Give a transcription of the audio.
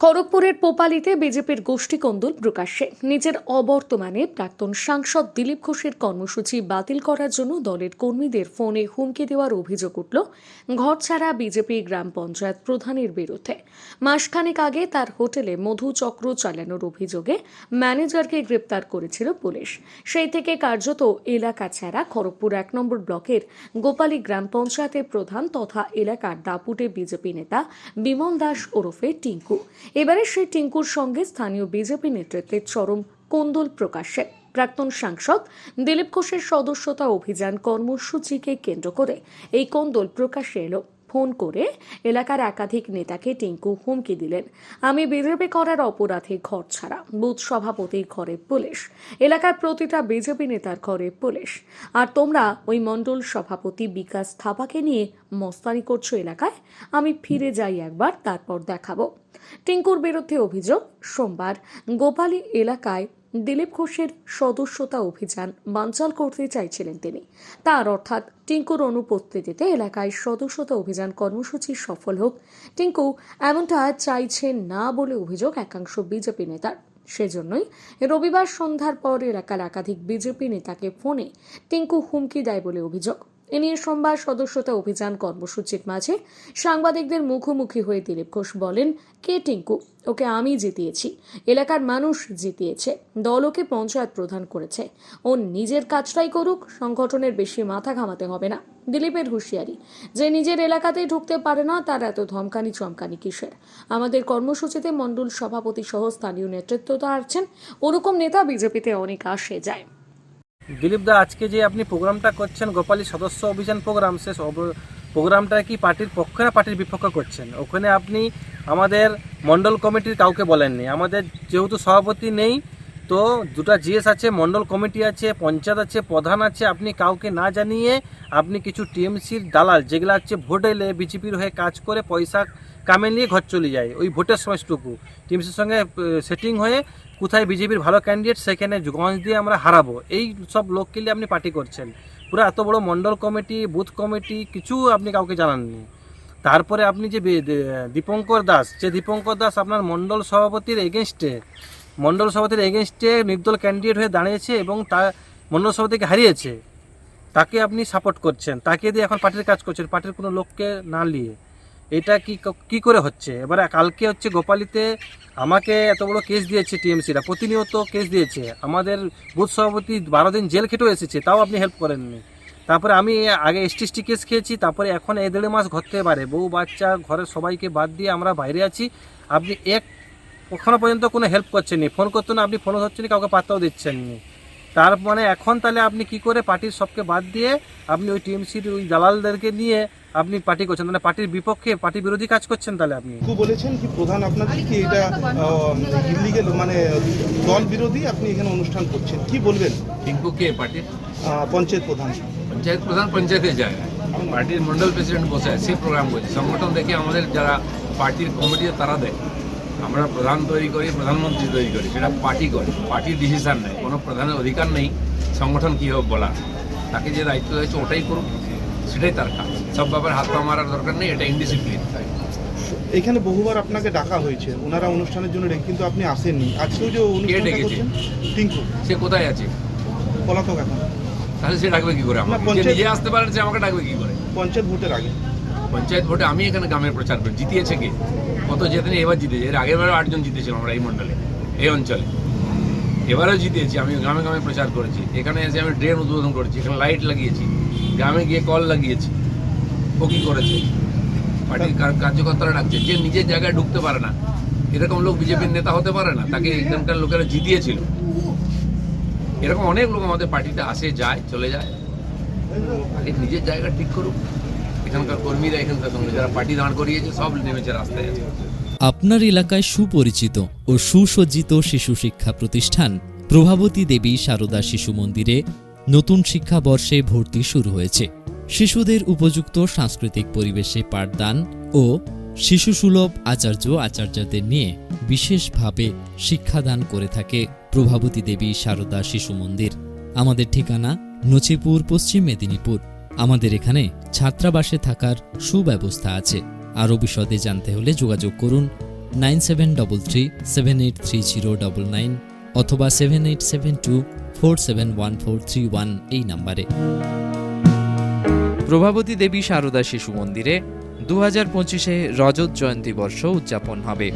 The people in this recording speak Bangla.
খড়গপুরের পোপালিতে বিজেপির গোষ্ঠী কন্দল প্রকাশ্যে। নিজের অবর্তমানে প্রাক্তন সাংসদ দিলীপ ঘোষের কর্মসূচি বাতিল করার জন্য দলের কর্মীদের ফোনে হুমকি দেওয়ার অভিযোগ উঠল ঘরছাড়া বিজেপি গ্রাম পঞ্চায়েত প্রধানের বিরুদ্ধে। মাসখানেক আগে তার হোটেলে মধু চক্র চালানোর অভিযোগে ম্যানেজারকে গ্রেপ্তার করেছিল পুলিশ। সেই থেকে কার্যত এলাকা ছাড়া খড়গপুর এক নম্বর ব্লকের গোপালী গ্রাম পঞ্চায়েতের প্রধান তথা এলাকার দাপুটে বিজেপি নেতা বিমল দাস ওরফে টিঙ্কু। এবারে সেই টিঙ্কুর সঙ্গে স্থানীয় বিজেপি নেতৃত্বের চরম কোন্দল প্রকাশে প্রাক্তন সাংসদ দিলীপ ঘোষের সদস্যতা অভিযান কর্মসূচিকে কেন্দ্র করে এই কোন্দল প্রকাশে এলো। ফোন করে এলাকার একাধিক নেতাকে টিঙ্কু হুমকি দিলেন। আমি বিজেপি করার অপরাধে ঘর ছাড়া, বুথ সভাপতির ঘরে পুলিশ, এলাকার প্রতিটা বিজেপি নেতার ঘরে পুলিশ। আর তোমরা ওই মণ্ডল সভাপতি বিকাশ থাপাকে নিয়ে মস্তানি করছ এলাকায়? আমি ফিরে যাই একবার, তারপর দেখাবো। টিঙ্কুর বিরুদ্ধে অভিযোগ, সোমবার গোপালী এলাকায় দিলীপ ঘোষের সদস্যতা অভিযান বানচাল করতে চাইছিলেন তিনি। তার অর্থাৎ টিঙ্কুর অনুপস্থিতিতে এলাকায় সদস্যতা অভিযান কর্মসূচি সফল হোক, টিঙ্কু এমনটা চাইছেন না বলে অভিযোগ একাংশ বিজেপি নেতার। সেজন্যই রবিবার সন্ধ্যার পর এলাকার একাধিক বিজেপি নেতাকে ফোনে টিঙ্কু হুমকি দেয় বলে অভিযোগ। এ নিয়ে সোমবার সদস্যতা অভিযান কর্মসূচির মাঝে সাংবাদিকদের মুখোমুখি হয়ে দিলীপ ঘোষ বলেন, কে টিঙ্কু? ওকে আমি জিতিয়েছি। এলাকার মানুষ জিতিয়েছে। দল ওকে পঞ্চায়েত প্রধান করেছে। ও নিজের কাজটাই করুক, সংগঠনের বেশি মাথা ঘামাতে হবে না। দিলীপের হুঁশিয়ারি, যে নিজের এলাকাতেই ঢুকতে পারে না, তার এত ধমকানি চমকানি কিসের? আমাদের কর্মসূচিতে মণ্ডল সভাপতি সহ স্থানীয় নেতৃত্ব তো আসছেন, ওরকম নেতা বিজেপিতে অনেক আসে যায়। দিলীপ দা আজকে যে আপনি প্রোগ্রামটা করছেন গোপালী সদস্য অভিযান প্রোগ্রাম, সে প্রোগ্রামটা কি পার্টির পক্ষে না পার্টির বিপক্ষে করছেন? ওখানে আপনি আমাদের মণ্ডল কমিটির কাউকে বলেননি। আমাদের যেহেতু সভাপতি নেই তো দুটা জিএস আছে মণ্ডল কমিটি আছে, পঞ্চায়েত আছে, প্রধান আছে, আপনি কাউকে না জানিয়ে আপনি কিছু টিএমসির দালাল, যেগুলো হচ্ছে ভোট এলে বিজেপির হয়ে কাজ করে পয়সা কামে নিয়ে ঘর চলে যায়, ওই ভোটের সময়টুকু। টিএমসির সঙ্গে সেটিং হয়ে কোথায় বিজেপির ভালো ক্যান্ডিডেট সেখানে গঞ্জ দিয়ে আমরা হারাবো। এই সব লোককে নিয়ে আপনি পার্টি করছেন। পুরো এত বড় মণ্ডল কমিটি, বুথ কমিটি, কিছু আপনি কাউকে জানাননি। তারপরে আপনি যে দীপঙ্কর দাস, যে দীপঙ্কর দাস আপনার মণ্ডল সভাপতির এগেনস্টে মণ্ডল সভাপতির এগেনস্টে নির্দল ক্যান্ডিডেট হয়ে দাঁড়িয়েছে এবং তা মণ্ডল সভাপতিকে হারিয়েছে। তাকে আপনি সাপোর্ট করছেন। তাকে দিয়ে এখন পার্টির কাজ করছেন। পার্টির কোনো লোককে না নিয়ে। এটা কি কি করে হচ্ছে? এবারে কালকে হচ্ছে গোপালিতে আমাকে এত বড় কেস দিয়েছে টিএমসিরা। প্রতিনিয়ত কেস দিয়েছে। আমাদের বুথ সভাপতি বারো দিন জেল খেটেও এসেছে। তাও আপনি হেল্প করেননি। তারপরে আমি আগে এসটি কেস খেয়েছি। তারপরে এখন এই দেড় মাস ঘর থেকে পারে। বউ, বাচ্চা, ঘরের সবাইকে বাদ দিয়ে আমরা বাইরে আছি। আপনি এক এখনও পর্যন্ত কোনো হেল্প করছেননি। ফোন করতো না আপনি ফোনও ধরছেন কাউকে পাত্তাও দিচ্ছেন নি তার মানে এখন তাহলে আপনি কি করে পার্টির সবকে বাদ দিয়ে আপনি ওই টিএমসির ওই দালালদেরকে নিয়ে আপনি পার্টি করছেন? মানে পার্টির বিপক্ষে পার্টি বিরোধী কাজ করছেন তাহলে আপনি? কু বলেছেন কি প্রধান আপনাদের কি এটা ইলিগেল মানে দল বিরোধী আপনি এখানে অনুষ্ঠান করছেন। কি বলবেন? টিঙ্কু কে পার্টির পঞ্চায়েত প্রধান। পঞ্চায়েত প্রধান পঞ্চায়েতে যায়। পার্টির মন্ডল প্রেসিডেন্ট বসে সে প্রোগ্রাম করছে। সংগঠন দেখে আমাদের যারা পার্টির কমিটি তারা দেয় আমরা প্রধান তৈরি করি প্রধানমন্ত্রী তৈরি করি সেটা পার্টি করে। পার্টির ডিসিশন নেয় কোনো প্রধানের অধিকার নেই সংগঠন কী হবে বলা। তাকে যে দায়িত্ব হয়েছে ওটাই করুক সেটাই তার কাজ। সব ব্যাপারে হাত পা মারার দরকার নেই এটা ইনডিসিপ্লিন তাই। এখানে বহুবার আপনাকে ডাকা হয়েছে ওনারা অনুষ্ঠানের জন্য কিন্তু আপনি আসেননি। আজকেও যে অনুষ্ঠানটা? করছেন টিঙ্কু। সে কোথায় আছে? পলাতক এখন। তাহলে সে ডাকবে কি করে আমাকে? যে নিজে আসতে পারে সে আমাকে ডাকবে কি করে? পঞ্চায়েত ভোটের আগে। পঞ্চায়েত ভোটে আমি এখানে গ্রামের প্রচার করি। জিতিয়েছে কে? কত জেতেনি এবার জিতেছে। এর আগের বারে আটজন জিতেছিলাম আমরা এই মণ্ডলে, এই অঞ্চলে। এবারেও জিতেছি, আমি গ্রামে গ্রামে প্রচার করেছি। এখানে এসে আমি ড্রেন উদ্বোধন করেছি, এখানে লাইট লাগিয়েছি, গ্রামে গিয়ে কল লাগিয়েছি। ও কী করেছে? পার্টির কার্যকর্তারা ডাকছে, যে নিজের জায়গায় ঢুকতে পারে না। এরকম লোক বিজেপির নেতা হতে পারে না, তাকে এখানকার লোকেরা জিতিয়েছিল। এরকম অনেক লোক আমাদের পার্টিতে আসে, যায়, চলে যায়। নিজের জায়গা ঠিক করুক। এখানকার কর্মীরা, এখানকার যারা পার্টি দাঁড় করিয়েছে, সব নেমেছে রাস্তায় আছে আপনার এলাকায় সুপরিচিত ও সুসজ্জিত শিশু শিক্ষা প্রতিষ্ঠান প্রভাবতী দেবী সারদা শিশু মন্দিরে নতুন শিক্ষাবর্ষে ভর্তি শুরু হয়েছে। শিশুদের উপযুক্ত সাংস্কৃতিক পরিবেশে পাঠদান ও শিশুসুলভ আচার্য আচার্যদের নিয়ে বিশেষভাবে শিক্ষাদান করে থাকে প্রভাবতী দেবী সারদা শিশু মন্দির। আমাদের ঠিকানা নচিপুর, পশ্চিম মেদিনীপুর। আমাদের এখানে ছাত্রাবাসে থাকার সুব্যবস্থা আছে। আরও বিশদে জানতে হলে যোগাযোগ করুন nine seven double three, seven eight three zero double nine অথবা seven eight seven two four seven one four three one এই নাম্বারে। প্রভাবতী দেবী সারদা শিশু মন্দিরে দু হাজার পঁচিশে রজত জয়ন্তী বর্ষ উদযাপন হবে।